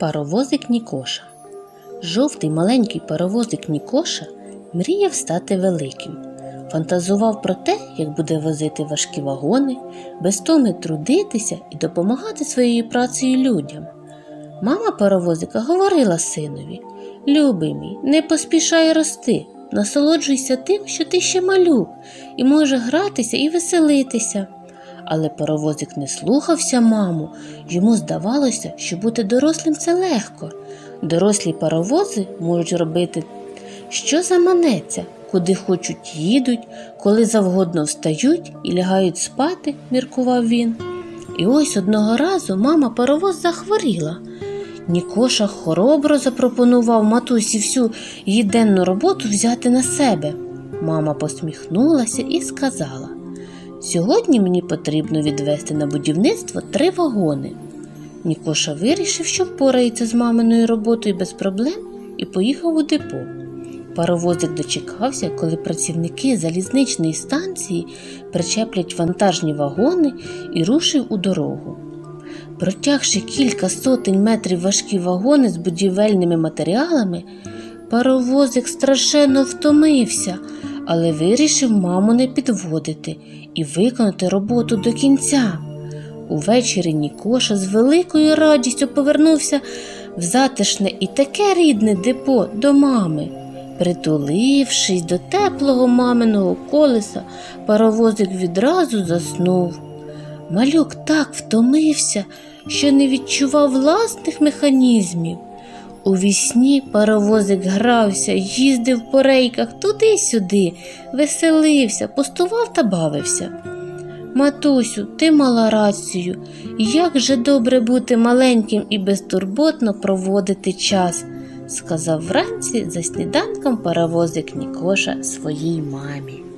Паровозик Нікоша. Жовтий маленький паровозик Нікоша мріяв стати великим. Фантазував про те, як буде возити важкі вагони, без томи трудитися і допомагати своєю працею людям. Мама паровозика говорила синові: Любий мій, не поспішай рости, насолоджуйся тим, що ти ще малюк, і може гратися і веселитися. Але паровозик не слухався маму, йому здавалося, що бути дорослим це легко. Дорослі паровози можуть робити, що заманеться, куди хочуть їдуть, коли завгодно встають і лягають спати, міркував він. І ось одного разу мама паровоз захворіла. Нікоша хоробро запропонував матусі всю її денну роботу взяти на себе. Мама посміхнулася і сказала: Сьогодні мені потрібно відвести на будівництво три вагони. Нікоша вирішив, що впорається з маминою роботою без проблем і поїхав у депо. Паровозик дочекався, коли працівники залізничної станції причеплять вантажні вагони і рушив у дорогу. Протягши кілька сотень метрів важкі вагони з будівельними матеріалами, паровозик страшенно втомився, але вирішив маму не підводити і виконати роботу до кінця. Увечері Нікоша з великою радістю повернувся в затишне і таке рідне депо до мами. Притулившись до теплого маминого колеса, паровозик відразу заснув. Малюк так втомився, що не відчував власних механізмів. У вісні паровозик грався, їздив по рейках туди-сюди, веселився, пустував та бавився. Матусю, ти мала рацію, як же добре бути маленьким і безтурботно проводити час, сказав вранці за сніданком паровозик Нікоша своїй мамі.